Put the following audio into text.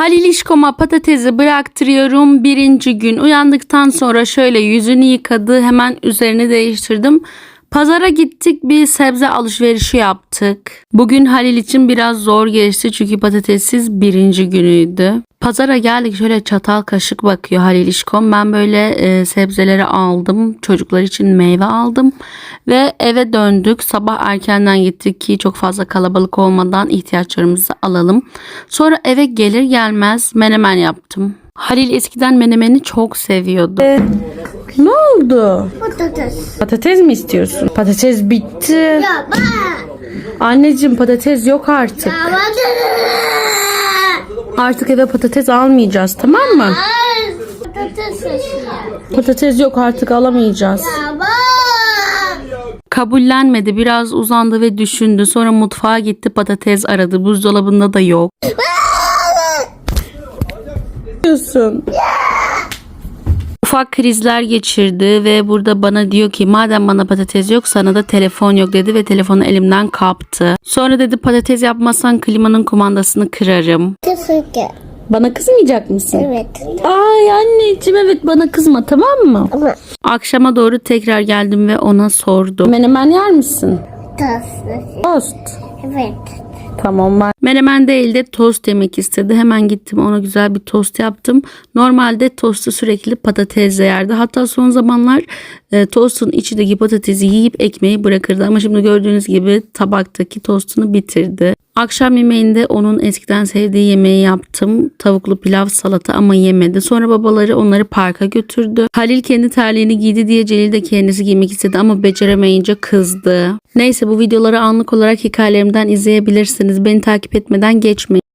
Halil İşkom'a patatesi bıraktırıyorum. Birinci gün uyandıktan sonra şöyle yüzünü yıkadı. Hemen üzerini değiştirdim. Pazara gittik bir sebze alışverişi yaptık. Bugün Halil için biraz zor geçti çünkü patatessiz birinci günüydü. Pazara geldik şöyle çatal kaşık bakıyor Halil İşkom. Ben böyle e, sebzeleri aldım. Çocuklar için meyve aldım. Ve eve döndük. Sabah erkenden gittik ki çok fazla kalabalık olmadan ihtiyaçlarımızı alalım. Sonra eve gelir gelmez menemen yaptım. Halil eskiden menemeni çok seviyordu. Ne oldu? Patates. Patates mi istiyorsun? Patates bitti. Ya bak. Anneciğim patates yok artık. Ya Artık eve patates almayacağız tamam mı? Patates. Patates yok artık alamayacağız. Ya bak. Kabullenmedi biraz uzandı ve düşündü. Sonra mutfağa gitti patates aradı. Buzdolabında da yok. diyorsun? Ufak krizler geçirdi ve burada bana diyor ki madem bana patates yok sana da telefon yok dedi ve telefonu elimden kaptı. Sonra dedi patates yapmazsan klimanın kumandasını kırarım. Kesinlikle. Bana kızmayacak mısın? Evet. Ay anneciğim evet bana kızma tamam mı? Ama Akşama doğru tekrar geldim ve ona sordum. Menemen yer misin? Tatlı. Tost. Evet. Tamam ben. Menemen değil de tost yemek istedi. Hemen gittim ona güzel bir tost yaptım. Normalde tostu sürekli patatesle yerdi. Hatta son zamanlar e, tostun içindeki patatesi yiyip ekmeği bırakırdı. Ama şimdi gördüğünüz gibi tabaktaki tostunu bitirdi. Akşam yemeğinde onun eskiden sevdiği yemeği yaptım. Tavuklu pilav salata ama yemedi. Sonra babaları onları parka götürdü. Halil kendi terliğini giydi diye Celil de kendisi giymek istedi ama beceremeyince kızdı. Neyse bu videoları anlık olarak hikayelerimden izleyebilirsiniz. Beni takip etmeden geçmeyin.